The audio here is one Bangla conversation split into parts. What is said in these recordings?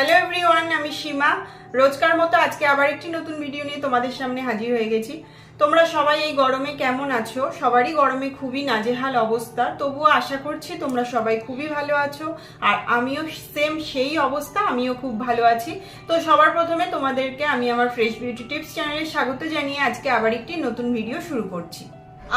হ্যালো এভরিওয়ান আমি সীমা। রোজকার মতো আজকে আবার একটি নতুন ভিডিও নিয়ে তোমাদের সামনে হাজির হয়ে গেছি। তোমরা সবাই এই গরমে কেমন আছো? সবারই গরমে খুবই নাজেহাল অবস্থা। তবুও আশা করছি তোমরা সবাই খুবই ভালো আছো। আর আমিও সেম সেই অবস্থা, আমিও খুব ভালো আছি। তো সবার প্রথমে তোমাদেরকে আমি আমার ফ্রেশ বিউটি টিপস চ্যানেলে স্বাগত জানিয়ে আজকে আবার একটি নতুন ভিডিও শুরু করছি।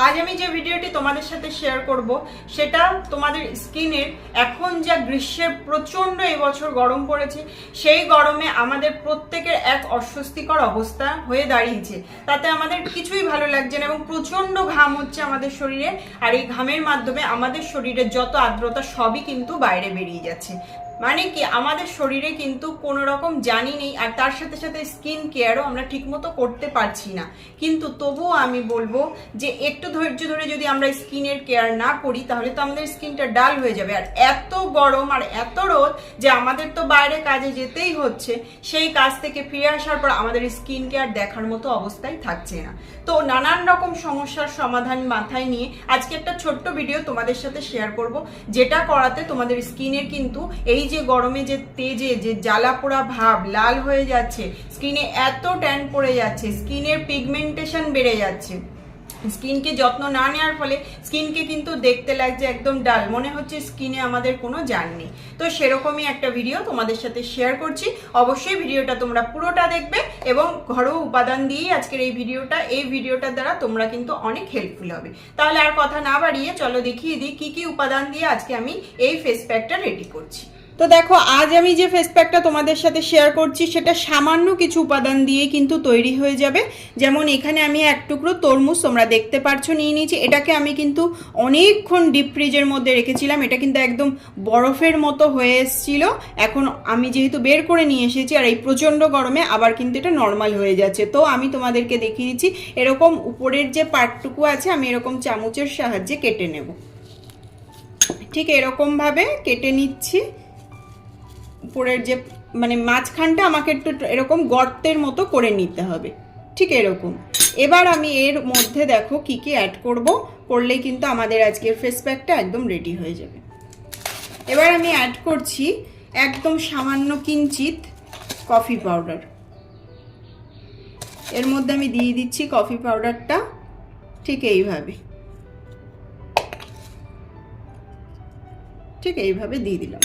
আজ আমি যে ভিডিওটি তোমাদের সাথে শেয়ার করব, সেটা তোমাদের স্কিনের এখন যা গ্রীষ্মের প্রচণ্ড এবছর গরম পড়েছে, সেই গরমে আমাদের প্রত্যেকের এক অস্বস্তিকর অবস্থা হয়ে দাঁড়িয়েছে। তাতে আমাদের কিছুই ভালো লাগছে না এবং প্রচণ্ড ঘাম হচ্ছে আমাদের শরীরে, আর এই ঘামের মাধ্যমে আমাদের শরীরের যত আর্দ্রতা সবই কিন্তু বাইরে বেরিয়ে যাচ্ছে। মানে কি, আমাদের শরীরে কিন্তু কোনো রকম জানি নেই আর তার সাথে সাথে স্কিন কেয়ারও আমরা ঠিকমতো করতে পারছি না। কিন্তু তবুও আমি বলব যে একটু ধৈর্য ধরে যদি আমরা স্কিনের কেয়ার না করি, তাহলে তো আমাদের স্কিনটা ডাল হয়ে যাবে। আর এত গরম আর এত রোদ যে আমাদের তো বাইরে কাজে যেতেই হচ্ছে, সেই কাজ থেকে ফিরে আসার পর আমাদের স্কিন কেয়ার দেখার মতো অবস্থায় থাকছে না। তো নানান রকম সমস্যার সমাধান মাথায় নিয়ে আজকে একটা ছোট্ট ভিডিও তোমাদের সাথে শেয়ার করব, যেটা করাতে তোমাদের স্কিনের কিন্তু এই যে গরমে যে তেজে যে জ্বালা পোড়া ভাব লাল হয়ে যাচ্ছে স্কিনে এত ট্যান পড়ে যাচ্ছে স্কিনের পিগমেন্টেশন বেড়ে যাচ্ছে। স্কিনকে যত্ন না নেওয়ার ফলে স্কিনকে কিন্তু দেখতে লাগছে একদম ডাল। মনে হচ্ছে স্কিনে আমাদের কোনো জান নেই। তো সেরকমই একটা ভিডিও তোমাদের সাথে শেয়ার করছি। অবশ্যই ভিডিওটা তোমরা পুরোটা দেখবে এবং ঘরোয়া উপাদান দিয়েই আজকের এই ভিডিওটা, এই ভিডিওটার দ্বারা তোমরা কিন্তু অনেক হেল্পফুল হবে। তাহলে আর কথা না বাড়িয়ে চলো দেখিয়ে দিই কি কি উপাদান দিয়ে আজকে আমি এই ফেস প্যাকটা রেডি করছি। তো দেখো, আজ আমি যে ফেস প্যাকটা তোমাদের সাথে শেয়ার করছি, সেটা সামান্য কিছু উপাদান দিয়ে কিন্তু তৈরি হয়ে যাবে। যেমন এখানে আমি এক টুকরো তরমুজ তোমরা দেখতে পারছ, নিয়ে নিয়েছি। এটাকে আমি কিন্তু অনেকক্ষণ ডিপ ফ্রিজের মধ্যে রেখেছিলাম। এটা কিন্তু একদম বরফের মতো হয়ে এসেছিল। এখন আমি যেহেতু বের করে নিয়ে এসেছি, আর এই প্রচণ্ড গরমে আবার কিন্তু এটা নর্মাল হয়ে যাচ্ছে। তো আমি তোমাদেরকে দেখিয়ে দিচ্ছি, এরকম উপরের যে পার্টটুকু আছে, আমি এরকম চামচের সাহায্যে কেটে নেব। ঠিক এরকমভাবে কেটে নিচ্ছি। উপরের যে মানে মাঝখানটা আমাকে একটু এরকম গর্তের মতো করে নিতে হবে। ঠিক এরকম। এবার আমি এর মধ্যে দেখো কি কি অ্যাড করব, করলেই কিন্তু আমাদের আজকের ফেস প্যাকটা একদম রেডি হয়ে যাবে। এবার আমি অ্যাড করছি একদম সামান্য কিঞ্চিত কফি পাউডার এর মধ্যে আমি দিয়ে দিচ্ছি কফি পাউডারটা ঠিক এইভাবে। ঠিক এইভাবে দিয়ে দিলাম।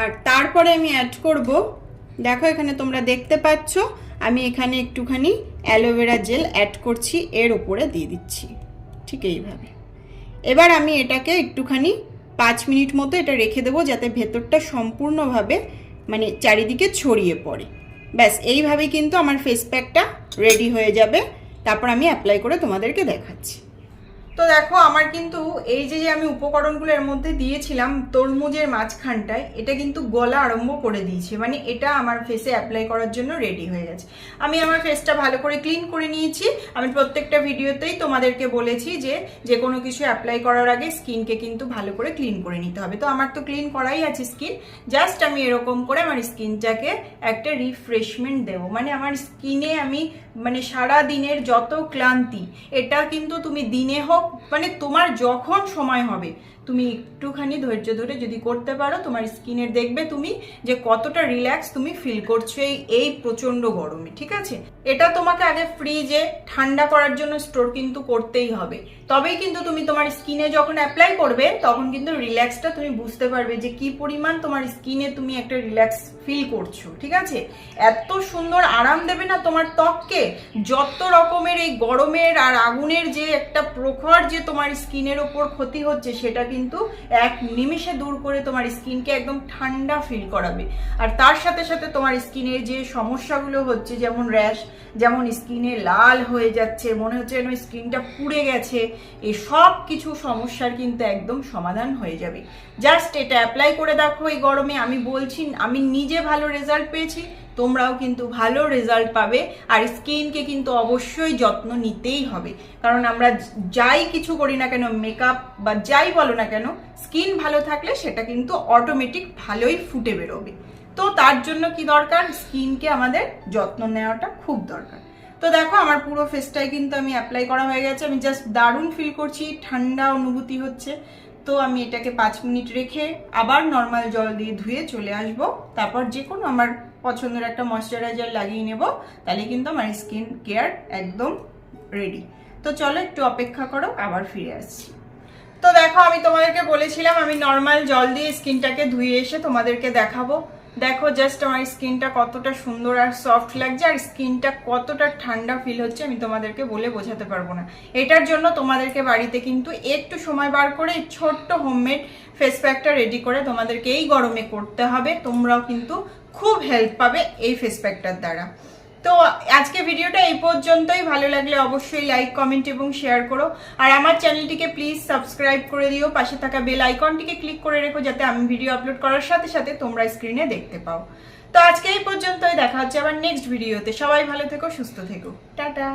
আর তারপরে আমি অ্যাড করব। দেখো এখানে তোমরা দেখতে পাচ্ছ, আমি এখানে একটুখানি অ্যালোভেরা জেল অ্যাড করছি, এর উপরে দিয়ে দিচ্ছি। ঠিক এইভাবে। এবার আমি এটাকে একটুখানি পাঁচ মিনিট মতো এটা রেখে দেবো, যাতে ভেতরটা সম্পূর্ণভাবে মানে চারিদিকে ছড়িয়ে পড়ে। ব্যাস, এইভাবেই কিন্তু আমার ফেস প্যাকটা রেডি হয়ে যাবে। তারপর আমি অ্যাপ্লাই করে তোমাদেরকে দেখাচ্ছি। তো দেখো, আমার কিন্তু এই যে আমি উপকরণগুলো এর মধ্যে দিয়েছিলাম তরমুজের মাঝখানটায়, এটা কিন্তু গলা আরম্ভ করে দিয়েছে। মানে এটা আমার ফেসে অ্যাপ্লাই করার জন্য রেডি হয়ে গেছে। আমি আমার ফেসটা ভালো করে ক্লিন করে নিয়েছি। আমি প্রত্যেকটা ভিডিওতেই তোমাদেরকে বলেছি যে যে কোনো কিছু অ্যাপ্লাই করার আগে স্কিনকে কিন্তু ভালো করে ক্লিন করে নিতে হবে। তো আমার তো ক্লিন করাই আছে স্কিন জাস্ট আমি এরকম করে আমার স্কিনটাকে একটা রিফ্রেশমেন্ট দেবো। মানে আমার স্কিনে আমি মানে সারা দিনের যত ক্লান্তি, এটা কিন্তু তুমি দিনে হোক মানে তোমার যখন সময় হবে, তুমি একটুখানি ধৈর্য ধরে যদি করতে পারো, তোমার স্কিনের দেখবে তুমি যে কতটা রিল্যাক্স তুমি ফিল করছ এই এই প্রচণ্ড গরমে, ঠিক আছে? এটা তোমাকে আগে ফ্রিজে ঠান্ডা করার জন্য স্টোর কিন্তু করতেই হবে। তবেই কিন্তু তুমি তোমার স্কিনে যখন অ্যাপ্লাই করবে, তখন কিন্তু রিল্যাক্সটা তুমি বুঝতে পারবে যে কি পরিমাণ তোমার স্কিনে তুমি একটা রিল্যাক্স ফিল করছ, ঠিক আছে? এত সুন্দর আরাম দেবে না তোমার ত্বককে? যত রকমের এই গরমের আর আগুনের যে একটা প্রখর যে তোমার স্কিনের ওপর ক্ষতি হচ্ছে, সেটা কিন্তু এক নিমিষে দূর করে তোমার স্কিনকে একদম ঠান্ডা ফিল করাবে। আর তার সাথে সাথে তোমার স্কিনের যে সমস্যাগুলো হচ্ছে, যেমন র্যাশ যেমন স্কিনে লাল হয়ে যাচ্ছে, মনে হচ্ছে যেন স্কিনটা পুড়ে গেছে, এই সব কিছু সমস্যার কিন্তু একদম সমাধান হয়ে যাবে। জাস্ট এটা অ্যাপ্লাই করে দেখো এই গরমে, আমি বলছি, আমি নিজে ভালো রেজাল্ট পেয়েছি, তোমরাও কিন্তু ভালো রেজাল্ট পাবে, আর স্কিনকে কিন্তু অবশ্যই যত্ন নিতেই হবে। কারণ আমরা যাই কিছু করি না কেন মেকআপ বা যাই বলো না কেন স্কিন ভালো থাকলে সেটা কিন্তু অটোমেটিক ভালোই ফুটে বেরোবে। তো তার জন্য কি দরকার? স্কিনকে আমাদের যত্ন নেওয়াটা খুব দরকার। তো দেখো, আমার পুরো ফেসটাই কিন্তু আমি অ্যাপ্লাই করা হয়ে গেছে। আমি জাস্ট দারুণ ফিল করছি, ঠান্ডা অনুভূতি হচ্ছে। তো আমি এটাকে পাঁচ মিনিট রেখে আবার নর্মাল জল দিয়ে ধুয়ে চলে আসব। তারপর যে কোনো আমার পছন্দের একটা ময়শ্চারাইজার লাগিয়ে নেব। তাহলে কিন্তু আমার স্কিন কেয়ার একদম রেডি তো চলো একটু অপেক্ষা করো, আবার ফিরে আসছি। তো দেখো, আমি তোমাদেরকে বলেছিলাম, আমি নর্মাল জল দিয়ে স্কিনটাকে ধুয়ে এসে তোমাদেরকে দেখাবো। দেখো জাস্ট আমার স্কিনটা কতটা সুন্দর আর সফট লাগছে, আর স্কিনটা কতটা ঠান্ডা ফিল হচ্ছে আমি তোমাদেরকে বলে বোঝাতে পারব না। এটার জন্য তোমাদেরকে বাড়িতে কিন্তু একটু সময় বার করে ছোট্ট হোমমেড ফেস প্যাকটা রেডি করে তোমাদেরকে এই গরমে করতে হবে। তোমরাও কিন্তু খুব হেল্প পাবে এই ফেস প্যাকটার দ্বারা। তো আজকে ভিডিওটা এই পর্যন্তই। ভালো লাগলে অবশ্যই লাইক কমেন্ট এবং শেয়ার করো। আর আমার চ্যানেলটিকে প্লিজ সাবস্ক্রাইব করে দিও। পাশে থাকা বেল আইকনটিকে ক্লিক করে রেখো যাতে আমি ভিডিও আপলোড করার সাথে সাথে তোমরা স্ক্রিনে দেখতে পাও। তো আজকে এই পর্যন্তই। দেখা হচ্ছে আবার নেক্সট ভিডিওতে সবাই ভালো থেকো, সুস্থ থেকো। টাটা।